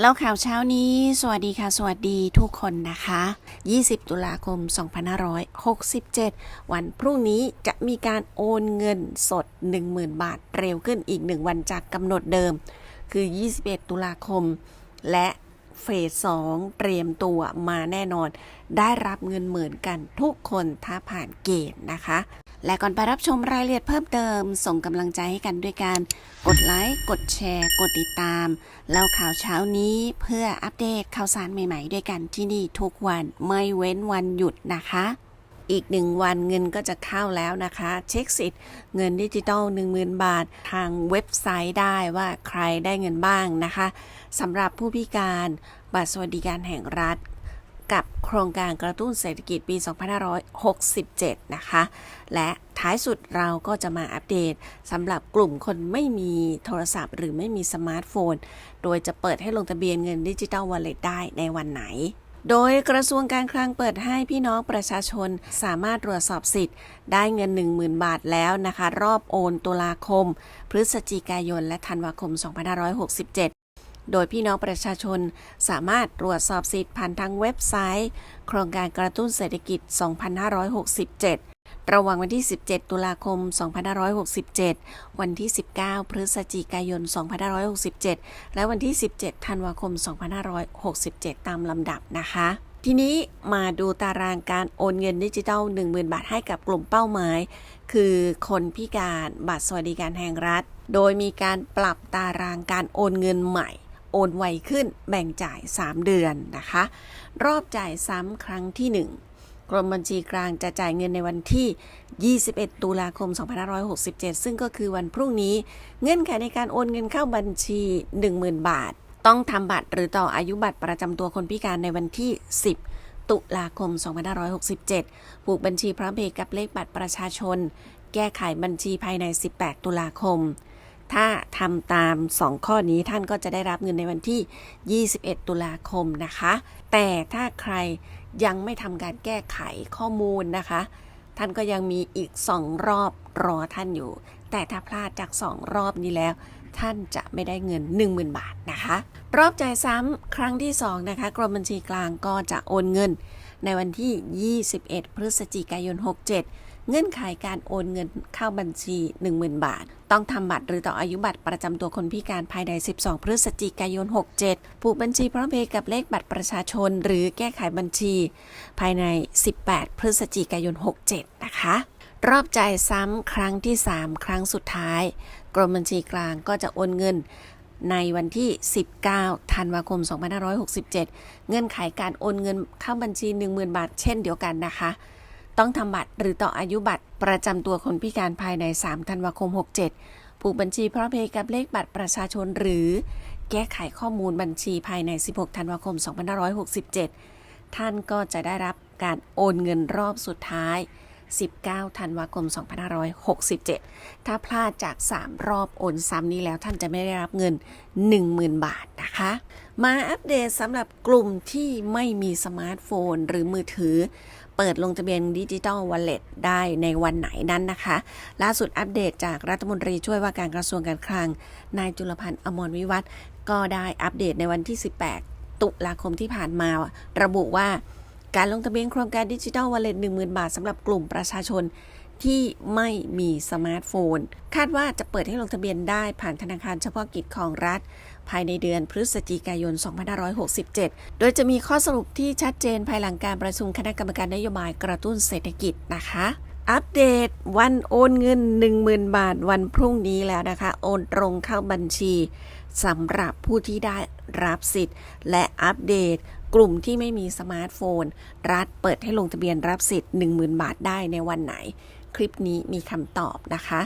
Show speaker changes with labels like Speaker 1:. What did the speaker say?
Speaker 1: แล้วข่าวเช้านี้ สวัสดีค่ะ สวัสดีทุกคนนะคะ 20 ตุลาคม 2567 วันพรุ่งนี้จะมีการโอนเงินสด 10,000 บาทเร็วขึ้นอีก 1 วันจากกำหนดเดิม คือ 21 ตุลาคม และเฟส 2 เตรียมตัวมาแน่นอน ได้รับเงินหมื่นกันทุกคนถ้าผ่านเกณฑ์นะคะ และก่อนไปรับชมรายละเอียดเพิ่มเติม ส่งกำลังใจให้กันด้วยการกดไลค์กดแชร์ กดติดตามแล้วข่าวเช้านี้เพื่ออัปเดตข่าวสารใหม่ๆ ด้วยกันที่นี่ทุกวันไม่เว้นวันหยุดนะคะ อีกหนึ่งวันเงินก็จะเข้าแล้วนะคะ เช็คสิทธิ์เงินดิจิตอล10,000 บาท ทางเว็บไซต์ได้ว่าใครได้เงินบ้างนะคะสำหรับผู้พิการบัตรสวัสดิการแห่งรัฐ กับโครงการกระตุ้นเศรษฐกิจปี 2567 นะคะ และท้ายสุดเราก็จะมาอัปเดตสำหรับกลุ่มคนไม่มีโทรศัพท์ หรือไม่มีสมาร์ทโฟน โดยจะเปิดให้ลงทะเบียนเงินดิจิ t a ลวอลเล็ตได้ในวันไหนโดยกระทรวงการคลังเปิดให้พี่น้องประชาชนสามารถตรวจสอบสิทธิ์ ได้เงิน 10,000 บาทแล้วนะคะ รอบโอนตุลาคม พฤศจิกายน และธันวาคม 2567 โดยพี่น้องประชาชนสามารถตรวจสอบสิทธิ์ผ่านทางเว็บไซต์ โครงการกระตุ้นเศรษฐกิจ 2567 ระหว่างวันที่ 17 ตุลาคม 2567 วันที่ 19 พฤศจิกายน 2567 และวันที่ 17 ธันวาคม 2567 ตามลำดับนะคะทีนี้มาดูตารางการโอนเงินดิจิทัล 10,000 บาทให้กับกลุ่มเป้าหมาย คือคนพิการบัตรสวัสดิการแห่งรัฐ โดยมีการปรับตารางการโอนเงินใหม่ โอนไวขึ้นแบ่งจ่าย 3 เดือนนะคะ รอบจ่ายซ้ำครั้งที่ 1 กรมบัญชีกลางจะจ่ายเงินในวันที่ 21 ตุลาคม 2567 ซึ่งก็คือวันพรุ่งนี้ เงื่อนไขในการโอนเงินเข้าบัญชี 10,000 บาท ต้องทำบัตรหรือต่ออายุบัตรประจำตัวคนพิการในวันที่ 10ตุลาคม 2567 ผูกบัญชีพร้อมเพย์กับเลขบัตรประชาชน แก้ไขบัญชีภายใน 18 ตุลาคม ถ้าทำตาม 2 ข้อนี้ท่านก็จะได้รับเงินในวันที่ 21 ตุลาคมนะคะ แต่ถ้าใครยังไม่ทำการแก้ไขข้อมูลนะคะ ท่านก็ยังมีอีก 2 รอบรอท่านอยู่ แต่ถ้าพลาดจาก 2 รอบนี้แล้ว ท่านจะไม่ได้เงิน 10,000 บาทนะคะ รอบจ่ายซ้ำครั้งที่ 2 นะคะ กรมบัญชีกลางก็จะโอนเงิน ในวันที่ 21 พฤศจิกายน 67 เงื่อนไขการโอนเงินเข้าบัญชี 10,000 บาท ต้องทำบัตรหรือต่ออายุบัตรประจำตัวคนพิการภายใน 12 พฤศจิกายน 67 ผูกบัญชีพร้อมเพย์กับเลขบัตรประชาชน หรือแก้ไขบัญชี ภายใน 18 พฤศจิกายน 67 นะคะ รอบจ่ายซ้ำครั้งที่ 3 ครั้งสุดท้าย กรมบัญชีกลางก็จะโอนเงินในวันที่ 19 ธันวาคม 2567 เงื่อนไขการโอนเงินเข้าบัญชี 10,000 บาท เช่นเดียวกันนะคะ ต้องทำบัตรหรือต่ออายุบัตรประจำตัวคนพิการภายใน 3 ธันวาคม 67 ผูกบัญชีพร้อมเพย์กับเลขบัตรประชาชนหรือ แก้ไขข้อมูลบัญชีภายใน 16 ธันวาคม 2567 ท่านก็จะได้รับการโอนเงินรอบสุดท้าย 19 ธันวาคม 2567 ถ้าพลาดจาก 3 รอบโอนซ้ำนี้แล้วท่านจะไม่ได้รับเงิน 10,000 บาทนะคะ มาอัปเดตสำหรับกลุ่มที่ไม่มีสมาร์ทโฟนหรือมือถือ เปิดลงทะเบียนดิจิ t a ลวอลเล็ตได้ในวันไหนนั้นนะคะ ล่าสุดอัปเดตจากรัฐมนตรีช่วยว่าการกระทรวงการคลัง นายจุลพันธ์อมรวิวัฒน์ก็ได้อัปเดตในวันที่ 18 ตุลาคมที่ผ่านมา ระบุว่าการลงทะเบียนโครงการดิจิ t a ลวอลเล็ต10,000 บาทสำหรับกลุ่มประชาชนที่ไม่มีสมาร์ทโฟน คาดว่าจะเปิดให้ลงทะเบียนได้ผ่านธนาคารเฉพาะกิจของรัฐ ภายในเดือนพฤศจิกายน 2567 โดยจะมีข้อสรุปที่ชัดเจนภายหลังการประชุมคณะกรรมการนโยบายกระตุ้นเศรษฐกิจนะคะอัปเดตวันโอนเงิน 10,000 บาทวันพรุ่งนี้แล้วนะคะ โอนตรงเข้าบัญชีสำหรับผู้ที่ได้รับสิทธิ์ และอัปเดตกลุ่มที่ไม่มีสมาร์ทโฟน รัฐเปิดให้ลงทะเบียนรับสิทธิ์ 10,000 บาทได้ในวันไหน คลิปนี้มีคำตอบนะคะ